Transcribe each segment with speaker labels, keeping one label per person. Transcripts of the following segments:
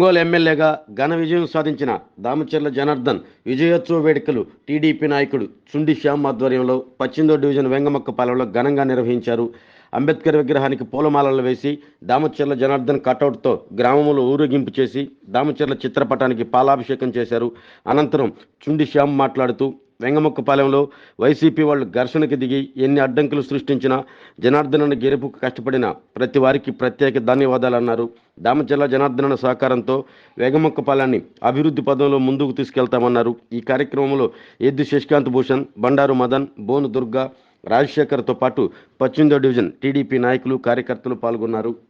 Speaker 1: ఒంగోలు ఎమ్మెల్యేగా ఘన విజయం సాధించిన దామచర్ల జనార్దన్ విజయోత్సవ వేడుకలు టీడీపీ నాయకుడు చుండి శ్యామ్ ఆధ్వర్యంలో పచ్చిందో డివిజన్ వెంగమక్క పాలెంలో ఘనంగా నిర్వహించారు. అంబేద్కర్ విగ్రహానికి పూలమాలలు వేసి దామచర్ల జనార్దన్ కటౌట్తో గ్రామంలో ఊరేగింపు చేసి దామచర్ల చిత్రపటానికి పాలాభిషేకం చేశారు. అనంతరం చుండి శ్యామ్ మాట్లాడుతూ వెంగముక్కపాలెంలో వైసీపీ వాళ్ళు ఘర్షణకు దిగి ఎన్ని అడ్డంకులు సృష్టించినా జనార్దనను గెలుపుకు కష్టపడిన ప్రతి వారికి ప్రత్యేక ధన్యవాదాలు అన్నారు. దామచర్ల జనార్దన సహకారంతో వేగమొక్కపాలెన్ని అభివృద్ధి పదంలో ముందుకు తీసుకెళ్తామన్నారు. ఈ కార్యక్రమంలో ఎద్దు శశికాంత్ భూషణ్ బండారు మదన్ బోను దుర్గా రాజశేఖర్తో పాటు పశ్చిమ డివిజన్ టీడీపీ నాయకులు కార్యకర్తలు పాల్గొన్నారు.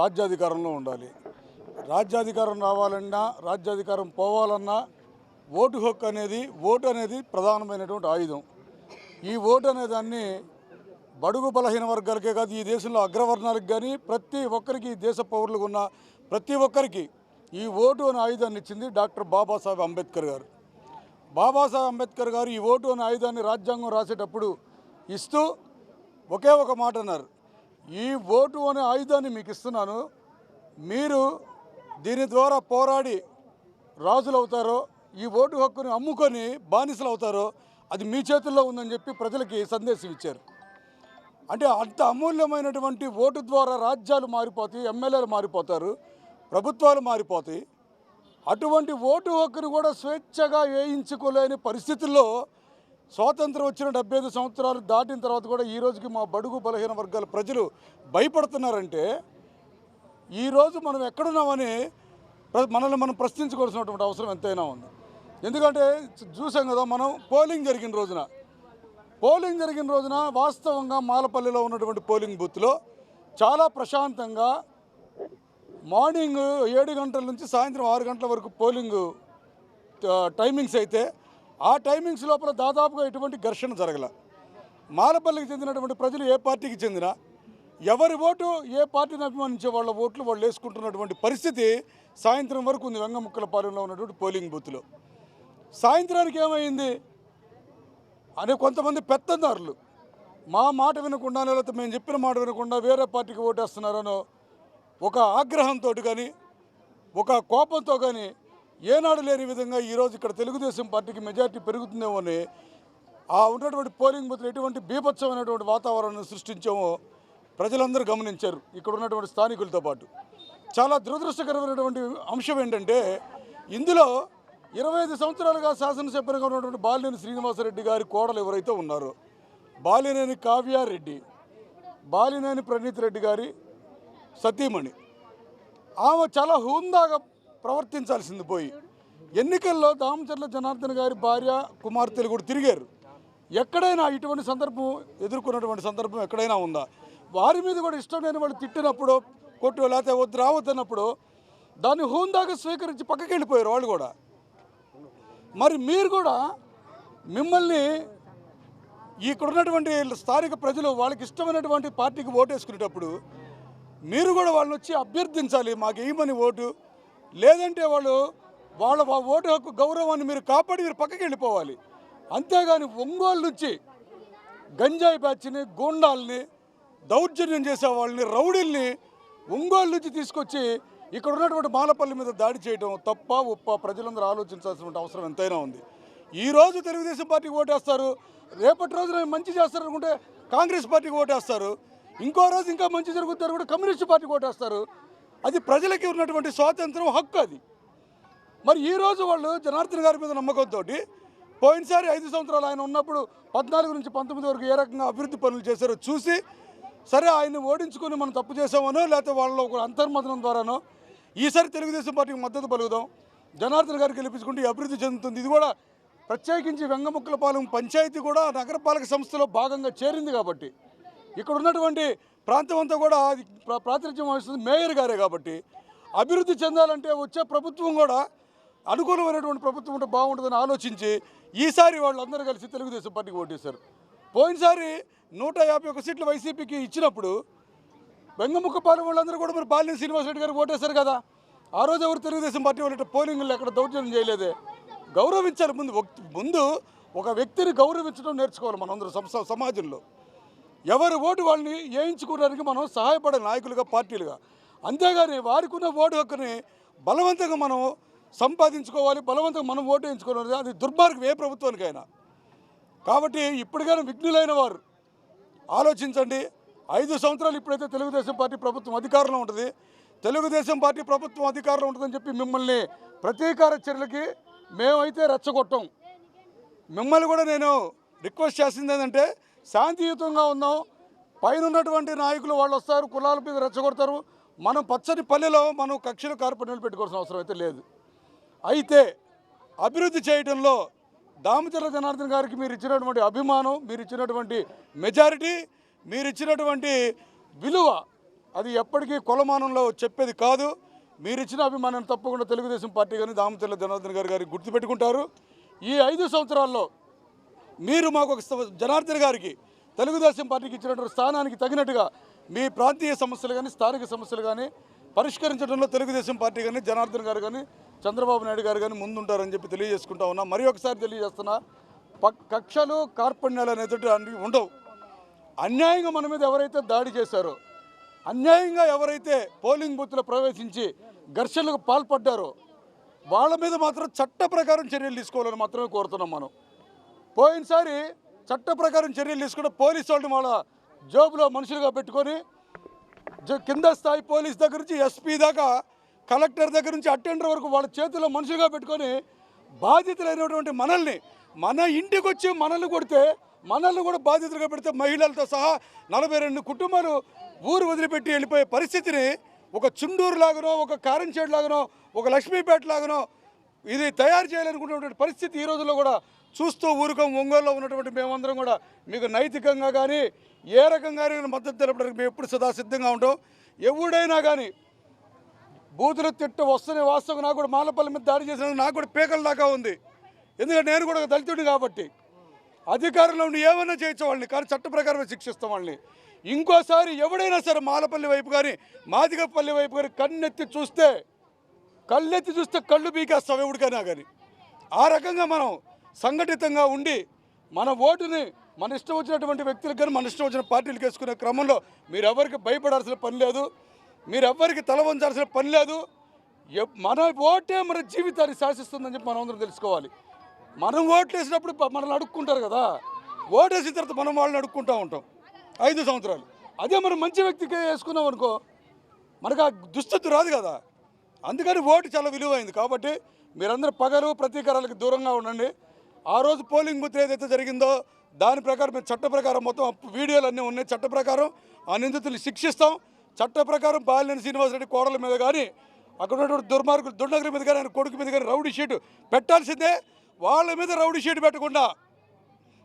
Speaker 2: రాజ్యాధికారంలో ఉండాలి. రాజ్యాధికారం రావాలన్నా రాజ్యాధికారం పోవాలన్నా ఓటు హక్కు అనేది ఓటు అనేది ప్రధానమైనటువంటి ఆయుధం. ఈ ఓటు అనే దాన్ని బడుగు బలహీన వర్గాలకే కాదు ఈ దేశంలో అగ్రవర్ణాలకు కానీ ప్రతి ఒక్కరికి దేశ పౌరులకు ఉన్న ప్రతి ఒక్కరికి ఈ ఓటు అనే ఆయుధాన్ని ఇచ్చింది డాక్టర్ బాబాసాహెబ్ అంబేద్కర్ గారు. బాబాసాహెబ్ అంబేద్కర్ గారు ఈ ఓటు అనే ఆయుధాన్ని రాజ్యాంగం రాసేటప్పుడు ఇస్తూ ఒకే ఒక మాట అన్నారు. ఈ ఓటు అనే ఆయుధాన్ని మీకు ఇస్తున్నాను. మీరు దీని ద్వారా పోరాడి రాజులు అవుతారో ఈ ఓటు హక్కుని అమ్ముకొని బానిసలు అవుతారో అది మీ చేతుల్లో ఉందని చెప్పి ప్రజలకి సందేశం ఇచ్చారు. అంటే అంత అమూల్యమైనటువంటి ఓటు ద్వారా రాజ్యాలు మారిపోతాయి ఎమ్మెల్యేలు మారిపోతారు ప్రభుత్వాలు మారిపోతాయి. అటువంటి ఓటు హక్కును కూడా స్వేచ్ఛగా వేయించుకోలేని పరిస్థితుల్లో స్వాతంత్రం వచ్చిన డెబ్బై ఐదు సంవత్సరాలు దాటిన తర్వాత కూడా ఈ రోజుకి మా బడుగు బలహీన వర్గాల ప్రజలు భయపడుతున్నారంటే ఈరోజు మనం ఎక్కడున్నామని ప్ర- మనల్ని మనం ప్రశ్నించుకోవాల్సినటువంటి అవసరం ఎంతైనా ఉంది. ఎందుకంటే చూసాం కదా మనం పోలింగ్ జరిగిన రోజున. పోలింగ్ జరిగిన రోజున వాస్తవంగా మాలపల్లిలో ఉన్నటువంటి పోలింగ్ బూత్లో చాలా ప్రశాంతంగా మార్నింగ్ ఏడు గంటల నుంచి సాయంత్రం ఆరు గంటల వరకు పోలింగ్ టైమింగ్స్ అయితే ఆ టైమింగ్స్ లోపల దాదాపుగా ఎటువంటి ఘర్షణ జరగల. మాలపల్లికి చెందినటువంటి ప్రజలు ఏ పార్టీకి చెందిన ఎవరి ఓటు ఏ పార్టీని అభిమానించే వాళ్ళ ఓట్లు వాళ్ళు వేసుకుంటున్నటువంటి పరిస్థితి సాయంత్రం వరకు ఉంది వెంగముక్కల పాలెంలో ఉన్నటువంటి పోలింగ్ బూత్లో. సాయంత్రానికి ఏమైంది? అనే కొంతమంది పెత్తందారులు. మా మాట వినకుండా లేకపోతే మేము చెప్పిన మాట వినకుండా వేరే పార్టీకి ఓటేస్తున్నారనో ఒక ఆగ్రహంతో కానీ ఒక కోపంతో కానీ ఏనాడు లేని విధంగా ఈరోజు ఇక్కడ తెలుగుదేశం పార్టీకి మెజార్టీ పెరుగుతుందేమో అని ఆ ఉన్నటువంటి పోలింగ్ బూత్లో ఎటువంటి బీభత్సమైనటువంటి వాతావరణాన్ని సృష్టించామో ప్రజలందరూ గమనించారు. ఇక్కడ ఉన్నటువంటి స్థానికులతో పాటు. చాలా దురదృష్టకరమైనటువంటి అంశం ఏంటంటే ఇందులో ఇరవై ఐదు సంవత్సరాలుగా శాసనసభ్యులుగా ఉన్నటువంటి బాలినేని శ్రీనివాసరెడ్డి గారి కోడలు ఎవరైతే ఉన్నారో బాలినేని కావ్యారెడ్డి బాలినేని ప్రణీత్ రెడ్డి గారి సతీమణి ఆమె చాలా హుందాగా ప్రవర్తించాల్సింది పోయి. ఎన్నికల్లో దామచర్ల జనార్దన్ గారి భార్య కుమార్తెలు కూడా తిరిగారు. ఎక్కడైనా ఇటువంటి సందర్భం ఎదుర్కొన్నటువంటి సందర్భం ఎక్కడైనా ఉందా? వారి మీద కూడా ఇష్టం లేని వాళ్ళు తిట్టినప్పుడు కొట్టు లేకపోతే వద్దు రావద్దన్నప్పుడు దాన్ని హుందాగా స్వీకరించి పక్కకి వెళ్ళిపోయారు వాళ్ళు కూడా. మరి మీరు కూడా మిమ్మల్ని ఇక్కడ ఉన్నటువంటి స్థానిక ప్రజలు వాళ్ళకి ఇష్టమైనటువంటి పార్టీకి ఓటేసుకునేటప్పుడు మీరు కూడా వాళ్ళని వచ్చి అభ్యర్థించాలి మాకు ఏమని ఓటు? లేదంటే వాళ్ళు వాళ్ళ ఓటు హక్కు గౌరవాన్ని మీరు కాపాడి మీరు పక్కకి వెళ్ళిపోవాలి. అంతేగాని ఒంగోలు నుంచి గంజాయి బ్యాచ్ని గూండాల్ని దౌర్జన్యం చేసే వాళ్ళని రౌడీల్ని ఒంగోలు నుంచి తీసుకొచ్చి ఇక్కడ ఉన్నటువంటి మాలపల్లి మీద దాడి చేయడం తప్ప ఉప్ప ప్రజలందరూ ఆలోచించాల్సిన అవసరం ఎంతైనా ఉంది. ఈ రోజు తెలుగుదేశం పార్టీకి ఓటేస్తారు రేపటి రోజున మంచి చేస్తారనుకుంటే కాంగ్రెస్ పార్టీకి ఓటేస్తారు ఇంకో రోజు ఇంకా మంచి జరుగుతారు కూడా కమ్యూనిస్ట్ పార్టీకి ఓటేస్తారు. అది ప్రజలకి ఉన్నటువంటి స్వాతంత్రం హక్కు అది. మరి ఈరోజు వాళ్ళు జనార్దన్ గారి మీద నమ్మకంతో పోయినసారి ఐదు సంవత్సరాలు ఆయన ఉన్నప్పుడు పద్నాలుగు నుంచి పంతొమ్మిది వరకు ఏ రకంగా అభివృద్ధి పనులు చేశారో చూసి సరే ఆయన్ని ఓడించుకొని మనం తప్పు చేసామనో లేకపోతే వాళ్ళ ఒక అంతర్మతనం ద్వారానో ఈసారి తెలుగుదేశం పార్టీకి మద్దతు పలుకుదాం జనార్దన్ గారికి గెలిపించుకుంటే అభివృద్ధి చెందుతుంది. ఇది కూడా ప్రత్యేకించి వెంగముక్కలపాలెం పంచాయతీ కూడా నగరపాలక సంస్థలో భాగంగా చేరింది కాబట్టి ఇక్కడ ఉన్నటువంటి ప్రాంతం అంతా కూడా అది ప్రాతినిధ్యం వహిస్తుంది మేయర్ గారే కాబట్టి. అభివృద్ధి చెందాలంటే వచ్చే ప్రభుత్వం కూడా అనుకూలమైనటువంటి ప్రభుత్వం ఉంటే బాగుంటుందని ఆలోచించి ఈసారి వాళ్ళందరూ కలిసి తెలుగుదేశం పార్టీకి ఓటేశారు. పోయినసారి నూట యాభై ఒక సీట్లు వైసీపీకి ఇచ్చినప్పుడు వెంగముక్కపాలెం వాళ్ళందరూ కూడా మరి బాలినేని శ్రీనివాసరెడ్డి గారికి ఓటేశారు కదా. ఆ రోజు ఎవరు తెలుగుదేశం పార్టీ వాళ్ళు పోలింగ్లు ఎక్కడ దౌర్జన్యం చేయలేదే. గౌరవించాలి. ముందు ముందు ఒక వ్యక్తిని గౌరవించడం నేర్చుకోవాలి మనందరూ సమాజంలో. ఎవరి ఓటు వాళ్ళని వేయించుకోవడానికి మనం సహాయపడే నాయకులుగా పార్టీలుగా. అంతేగాని వారికి ఉన్న ఓటు హక్కుని బలవంతంగా మనం సంపాదించుకోవాలి బలవంతంగా మనం ఓటు వేయించుకోవాలి అది దుర్మార్గం ఏ ప్రభుత్వానికైనా. కాబట్టి ఇప్పటికైనా విఘ్నులైన వారు ఆలోచించండి. ఐదు సంవత్సరాలు ఇప్పుడైతే తెలుగుదేశం పార్టీ ప్రభుత్వం అధికారంలో ఉంటుంది. తెలుగుదేశం పార్టీ ప్రభుత్వం అధికారంలో ఉంటుందని చెప్పి మిమ్మల్ని ప్రతీకార చర్యలకి మేమైతే రెచ్చగొట్టం. మిమ్మల్ని కూడా నేను రిక్వెస్ట్ చేసింది ఏంటంటే శాంతియుతంగా ఉన్నాం. పైన ఉన్నటువంటి నాయకులు వాళ్ళు వస్తారు కులాల మీద రెచ్చగొడతారు. మనం పచ్చని పల్లెలో మనం కక్షలు కార్పొరేట్లు పెట్టుకోవాల్సిన అవసరం అయితే లేదు. అయితే అభివృద్ధి చేయడంలో దామచర్ల జనార్దన్ గారికి మీరు ఇచ్చినటువంటి అభిమానం మీరు ఇచ్చినటువంటి మెజారిటీ మీరు ఇచ్చినటువంటి విలువ అది ఎప్పటికీ కొలమానంలో చెప్పేది కాదు. మీరు ఇచ్చిన అభిమానం తప్పకుండా తెలుగుదేశం పార్టీ కానీ దామచర్ల జనార్దన్ గారు గారికి గుర్తుపెట్టుకుంటారు. ఈ ఐదు సంవత్సరాల్లో మీరు మాకు ఒక జనార్దన్ గారికి తెలుగుదేశం పార్టీకి ఇచ్చినటువంటి స్థానానికి తగినట్టుగా మీ ప్రాంతీయ సమస్యలు కానీ స్థానిక సమస్యలు కానీ పరిష్కరించడంలో తెలుగుదేశం పార్టీ కానీ జనార్దన్ గారు కానీ చంద్రబాబు నాయుడు గారు కానీ ముందుంటారని చెప్పి తెలియజేసుకుంటా ఉన్నా. మరి ఒకసారి తెలియజేస్తున్నా పక్ కక్షలు కార్పణ్యాలు అనేటువంటి ఉండవు. అన్యాయంగా మన మీద ఎవరైతే దాడి చేశారో అన్యాయంగా ఎవరైతే పోలింగ్ బూత్లో ప్రవేశించి ఘర్షణలకు పాల్పడ్డారో వాళ్ళ మీద మాత్రం చట్ట ప్రకారం చర్యలు తీసుకోవాలని మాత్రమే కోరుతున్నాం మనం. పోయినసారి చట్ట ప్రకారం చర్యలు తీసుకుంటే పోలీసు వాళ్ళని వాళ్ళ జోబులో మనుషులుగా పెట్టుకొని జ- కింద స్థాయి పోలీస్ దగ్గర నుంచి ఎస్పీ దాకా కలెక్టర్ దగ్గర నుంచి అటెండర్ వరకు వాళ్ళ చేతిలో మనుషులుగా పెట్టుకొని బాధితులైనటువంటి మనల్ని మన ఇంటికి వచ్చి మనల్ని కొడితే మనల్ని కూడా బాధితులుగా పెడితే మహిళలతో సహా నలభై రెండు కుటుంబాలు ఊరు వదిలిపెట్టి వెళ్ళిపోయే పరిస్థితిని ఒక చుండూరు లాగానో ఒక కారంచేడు లాగనో ఒక లక్ష్మీపేట లాగనో ఇది తయారు చేయాలనుకున్నటువంటి పరిస్థితి ఈ రోజుల్లో కూడా చూస్తూ ఊరుకం ఒంగోలులో ఉన్నటువంటి మేమందరం కూడా మీకు నైతికంగా కానీ ఏ రకంగా మద్దతు తెలపడానికి మేము ఎప్పుడు సదా సిద్ధంగా ఉంటాం. ఎవడైనా కానీ బూతులు తిట్టు వస్తున్న వాస్తవం నాకు కూడా మాలపల్లి మీద దాడి చేసిన నాకు కూడా పీకల దాకా ఉంది. ఎందుకంటే నేను కూడా ఒక దళితుడిని కాబట్టి అధికారంలో ఉండి ఏమైనా చేయొచ్చు వాళ్ళని కానీ చట్ట ప్రకారమే శిక్షిస్తాం వాళ్ళని. ఇంకోసారి ఎవడైనా సరే మాలపల్లి వైపు కానీ మాదిగపల్లి వైపు కానీ కన్నెత్తి చూస్తే కళ్ళెత్తి చూస్తే కళ్ళు బీకేస్తాం ఎవడికైనా కానీ. ఆ రకంగా మనం సంఘటితంగా ఉండి మన ఓటుని మన ఇష్టం వచ్చినటువంటి వ్యక్తులకు కానీ మన ఇష్టం వచ్చిన పార్టీలకు వేసుకునే క్రమంలో మీరు ఎవరికి భయపడాల్సిన పని లేదు. మీరు తల వంచాల్సిన పని లేదు. ఎప్- మన ఓటే మన జీవితాన్ని శాసిస్తుందని చెప్పి మనం అందరం తెలుసుకోవాలి. మనం ఓట్లు వేసినప్పుడు మనల్ని అడుక్కుంటారు కదా. ఓటేసిన తర్వాత మనం వాళ్ళని అడుక్కుంటూ ఉంటాం. ఐదు సంవత్సరాలు. అదే మనం మంచి వ్యక్తికి వేసుకున్నాం అనుకో మనకు ఆ దుస్థితి రాదు కదా. అందుకని ఓటు చాలా విలువైంది. కాబట్టి మీరందరూ పగలు ప్రతీకారాలకు దూరంగా ఉండండి. ఆ రోజు పోలింగ్ బూత్ ఏదైతే జరిగిందో దాని ప్రకారం మేము చట్ట ప్రకారం మొత్తం వీడియోలు అన్నీ ఉన్నాయి. చట్ట ప్రకారం ఆ నిందితులు శిక్షిస్తాం. చట్ట ప్రకారం బాలినేని శ్రీనివాసరెడ్డి కోడల మీద కానీ అక్కడ ఉన్నటువంటి దుర్మార్గులు దుర్నగరి మీద కానీ ఆయన కొడుకు మీద కానీ రౌడీ షీట్ పెట్టాల్సిందే. వాళ్ళ మీద రౌడీ షీట్ పెట్టకుండా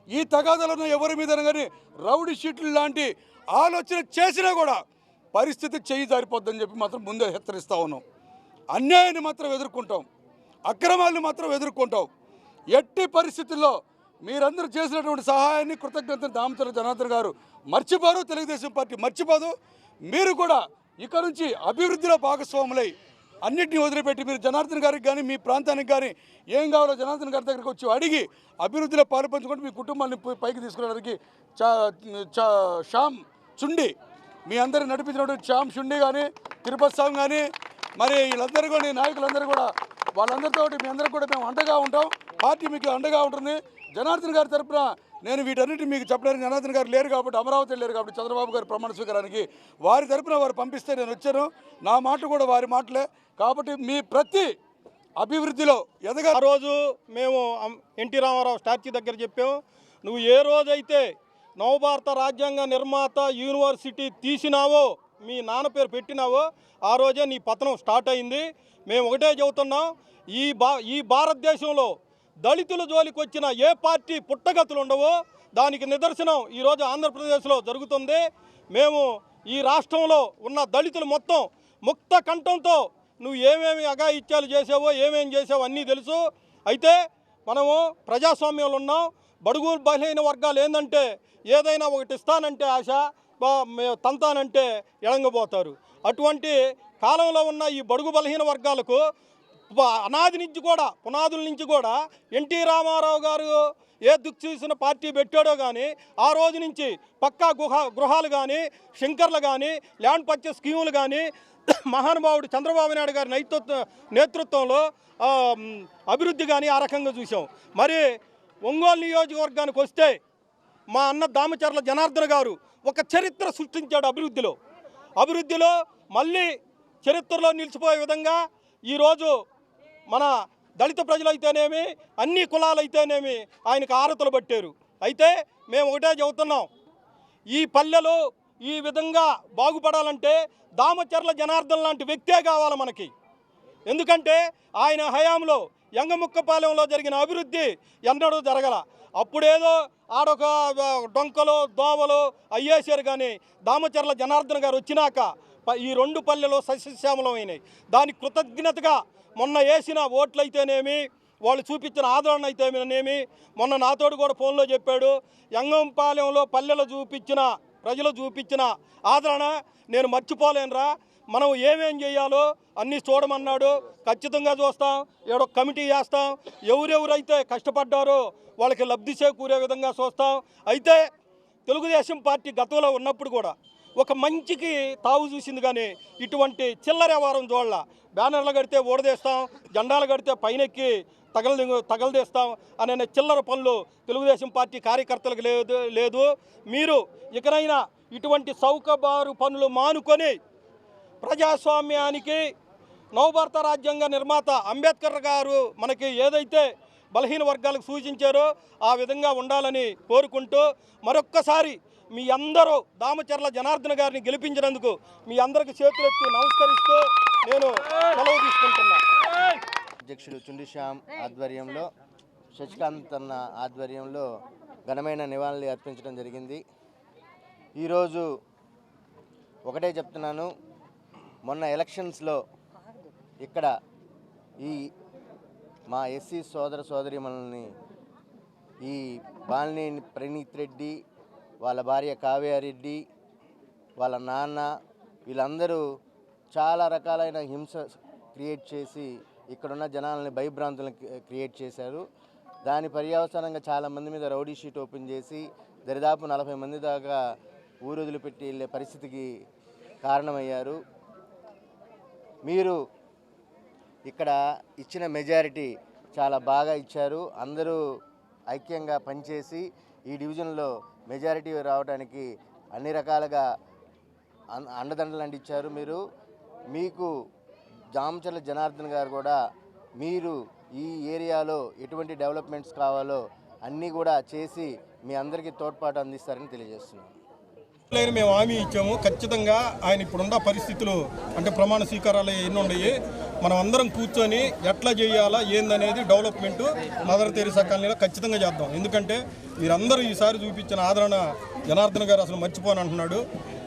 Speaker 2: ఈ తగాదాలను ఎవరి మీద కానీ రౌడీ షీట్లు లాంటి ఆలోచన చేసినా కూడా పరిస్థితి చేయి జారిపోద్దని చెప్పి మాత్రం ముందే హెచ్చరిస్తూ ఉన్నాం. అన్యాయాన్ని మాత్రం ఎదుర్కొంటాం. అక్రమాలను మాత్రం ఎదుర్కొంటాం. ఎట్టి పరిస్థితుల్లో మీరందరూ చేసినటువంటి సహాయాన్ని కృతజ్ఞతలు దామచర జనార్దన్ గారు మర్చిపోరు తెలుగుదేశం పార్టీ మర్చిపోదు. మీరు కూడా ఇక నుంచి అభివృద్ధిలో భాగస్వాములై అన్నింటినీ వదిలిపెట్టి మీరు జనార్దన్ గారికి కానీ మీ ప్రాంతానికి కానీ ఏం కావాలో జనార్దన్ గారి దగ్గరికి వచ్చి అడిగి అభివృద్ధిలో పాల్పంచుకుంటూ మీ కుటుంబాన్ని పైకి తీసుకురావడానికి చా చా శ్యామ్ చుండి మీ అందరిని నడిపించినటువంటి శ్యామ్ చుండి కానీ తిరుపతి స్వామి కానీ మరి వీళ్ళందరూ కూడా ఈ నాయకులందరూ కూడా వాళ్ళందరితో మీ అందరికీ కూడా మేము అండగా ఉంటాం. పార్టీ మీకు అండగా ఉంటుంది. జనార్దన్ గారి తరపున నేను వీటన్నిటి మీకు చెప్పడానికి జనార్దన్ గారు లేరు కాబట్టి అమరావతి లేరు కాబట్టి చంద్రబాబు గారు ప్రమాణ స్వీకారానికి వారి తరపున వారు పంపిస్తే నేను వచ్చాను. నా మాట కూడా వారి మాటలే. కాబట్టి మీ ప్రతి అభివృద్ధిలో ఎదగ
Speaker 3: ఆ రోజు మేము ఎన్టీ రామారావు స్టాచ్యూ దగ్గర చెప్పాము నువ్వు ఏ రోజైతే నవభారత రాజ్యాంగ నిర్మాత యూనివర్సిటీ తీసినావో మీ నాన్న పేరు పెట్టినావో ఆ రోజే నీ పతనం స్టార్ట్ అయింది. మేము ఒకటే చెబుతున్నాం ఈ భా ఈ భారతదేశంలో దళితుల జోలికి వచ్చిన ఏ పార్టీ పుట్టగతులు ఉండవో దానికి నిదర్శనం ఈరోజు ఆంధ్రప్రదేశ్లో జరుగుతుంది. మేము ఈ రాష్ట్రంలో ఉన్న దళితులు మొత్తం ముక్త కంఠంతో నువ్వు ఏమేమి అఘాయిత్యాలు చేసావో ఏమేమి చేసావో అన్నీ తెలుసు. అయితే మనము ప్రజాస్వామ్యంలో ఉన్నాం. బడుగు బలహీన వర్గాలు ఏంటంటే ఏదైనా ఒకటి ఇస్తానంటే ఆశ బా- తంతానంటే ఎడంగబోతారు అటువంటి కాలంలో ఉన్న ఈ బడుగు బలహీన వర్గాలకు అనాది నుంచి కూడా పునాదుల నుంచి కూడా ఎన్టీ రామారావు గారు ఏ దిక్కు చూసిన పార్టీ పెట్టాడో కానీ ఆ రోజు నుంచి పక్కా గుహ గృహాలు కానీ శంకర్లు కానీ ల్యాండ్ పర్చేస్ స్కీములు కానీ మహానుభావుడు చంద్రబాబు నాయుడు గారి నేతృత్వ నేతృత్వంలో అభివృద్ధి కానీ ఆ రకంగా చూసాం మరి ఒంగోలు నియోజకవర్గానికి వస్తే మా అన్న దామచర్ల జనార్దన్ గారు ఒక చరిత్ర సృష్టించాడు అభివృద్ధిలో. అభివృద్ధిలో మళ్ళీ చరిత్రలో నిలిచిపోయే విధంగా ఈరోజు మన దళిత ప్రజలైతేనేమి అన్ని కులాలైతేనేమి ఆయనకు ఆరతలు పట్టారు. అయితే మేము ఒకటే చెబుతున్నాం ఈ పల్లెలు ఈ విధంగా బాగుపడాలంటే దామచర్ల జనార్దన్ లాంటి వ్యక్తే కావాలి మనకి. ఎందుకంటే ఆయన హయాంలో యంగముక్కపాలెంలో జరిగిన అభివృద్ధి ఎన్నడూ జరగల. అప్పుడేదో ఆడొక డొంకలు దోవలు అయ్యేసారు కానీ దామచర్ల జనార్దన్ గారు వచ్చినాక ఈ రెండు పల్లెలు సస్యశ్యామలమైనాయి. దానికి కృతజ్ఞతగా మొన్న వేసిన ఓట్లయితేనేమి వాళ్ళు చూపించిన ఆదరణ అయితేనేమి మొన్న నాతోడు కూడా ఫోన్లో చెప్పాడు యంగంపాలెంలో పల్లెలు చూపించిన ప్రజలు చూపించిన ఆదరణ నేను మర్చిపోలేనురా. మనం ఏమేం చేయాలో అన్నీ చూడమన్నాడు. ఖచ్చితంగా చూస్తాం. ఏడో కమిటీ వేస్తాం. ఎవరెవరైతే కష్టపడ్డారో వాళ్ళకి లబ్ధి చేకూరే విధంగా చూస్తాం. అయితే తెలుగుదేశం పార్టీ గతంలో ఉన్నప్పుడు కూడా ఒక మంచికి తావు చూసింది కానీ ఇటువంటి చిల్లర వ్యవహారం చూడాల. బ్యానర్లు కడితే ఓడదేస్తాం జెండాలు కడితే పైనెక్కి తగల తగలదేస్తాం అనే చిల్లర పనులు తెలుగుదేశం పార్టీ కార్యకర్తలకు లేదు లేదు. మీరు ఇకనైనా ఇటువంటి సౌకబారు పనులు మానుకొని ప్రజాస్వామ్యానికి నవభారత రాజ్యాంగ నిర్మాత అంబేద్కర్ గారు మనకి ఏదైతే బలహీన వర్గాలకు సూచించారో ఆ విధంగా ఉండాలని కోరుకుంటూ మరొక్కసారి మీ అందరూ దామచర్ల జనార్దన్ గారిని గెలిపించినందుకు మీ అందరికి చేతులెత్తి నమస్కరిస్తూ నేను సెలవు తీసుకుంటున్నా.
Speaker 4: అధ్యక్షుడు చుండిశ్యామ్ ఆధ్వర్యంలో శశికాంత్ అన్న ఆధ్వర్యంలో ఘనమైన నివాళులు అర్పించడం జరిగింది. ఈరోజు ఒకటే చెప్తున్నాను మొన్న ఎలక్షన్స్లో ఇక్కడ ఈ మా ఎస్సీ సోదర సోదరి మనల్ని ఈ బాలినేని ప్రణీత్ రెడ్డి వాళ్ళ భార్య కావ్యారెడ్డి వాళ్ళ నాన్న వీళ్ళందరూ చాలా రకాలైన హింస క్రియేట్ చేసి ఇక్కడున్న జనాలని భయభ్రాంతులను క్రియేట్ చేశారు. దాని పర్యవసానంగా చాలామంది మీద రౌడీ షీట్ ఓపెన్ చేసి దరిదాపు నలభై మంది దాకా ఊరు వదిలిపెట్టి వెళ్ళే పరిస్థితికి కారణమయ్యారు. మీరు ఇక్కడ ఇచ్చిన మెజారిటీ చాలా బాగా ఇచ్చారు. అందరూ ఐక్యంగా పనిచేసి ఈ డివిజన్లో మెజారిటీ రావడానికి అన్ని రకాలుగా అన్- అండదండలు అందించారు మీరు. మీకు జామచర్ల జనార్దన్ గారు కూడా మీరు ఈ ఏరియాలో ఎటువంటి డెవలప్మెంట్స్ కావాలో అన్నీ కూడా చేసి మీ అందరికీ తోడ్పాటు అందిస్తారని తెలియజేస్తున్నాను
Speaker 3: లేని మేము హామీ ఇచ్చాము. ఖచ్చితంగా ఆయన ఇప్పుడున్న పరిస్థితులు అంటే ప్రమాణ స్వీకారాలు ఎన్ని ఉన్నాయి మనం అందరం కూర్చొని ఎట్లా చేయాలా ఏందనేది డెవలప్మెంట్ మదర్ తెరిసా కాలనీలో ఖచ్చితంగా చేద్దాం. ఎందుకంటే మీరందరూ ఈసారి చూపించిన ఆదరణ జనార్దన్ గారు అసలు మర్చిపోను అంటున్నాడు.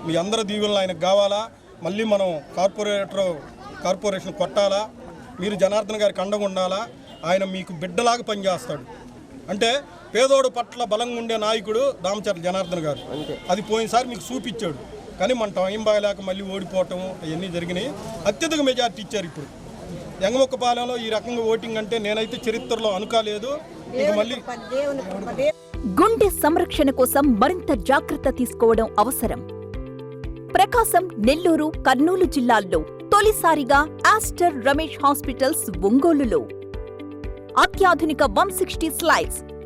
Speaker 3: మీ అందరి దీవులను ఆయనకు కావాలా మళ్ళీ మనం కార్పొరేటర్ కార్పొరేషన్ కొట్టాలా మీరు జనార్దన్ గారికి అండగా ఉండాలా ఆయన మీకు బిడ్డలాగా పనిచేస్తాడు. అంటే పేదోడు పట్ల బలంగా ఉండే నాయకుడు దామచర్ల జనార్దన్ గారు. అది పోయినసారి మీకు చూపించాడు కానీ మన టైం బాగలేక మళ్ళీ ఓడిపోవటం అవన్నీ జరిగినాయి. అత్యధిక మెజార్టీ ఇచ్చారు ఇప్పుడు. ఎంగమొక్కపాలెంలో ఈ రకంగా ఓటింగ్ అంటే నేనైతే చరిత్రలో అనుకోలేదు. ఇంక మళ్ళీ
Speaker 5: గుండె సంరక్షణ కోసం మరింత జాగ్రత్త తీసుకోవడం అవసరం. ప్రకాశం నెల్లూరు కర్నూలు జిల్లాల్లో తొలిసారిగా ఆస్టర్ రమేష్ హాస్పిటల్స్ ఒంగోలులో. అత్యాధునిక వన్ సిక్స్టీ స్లైడ్స్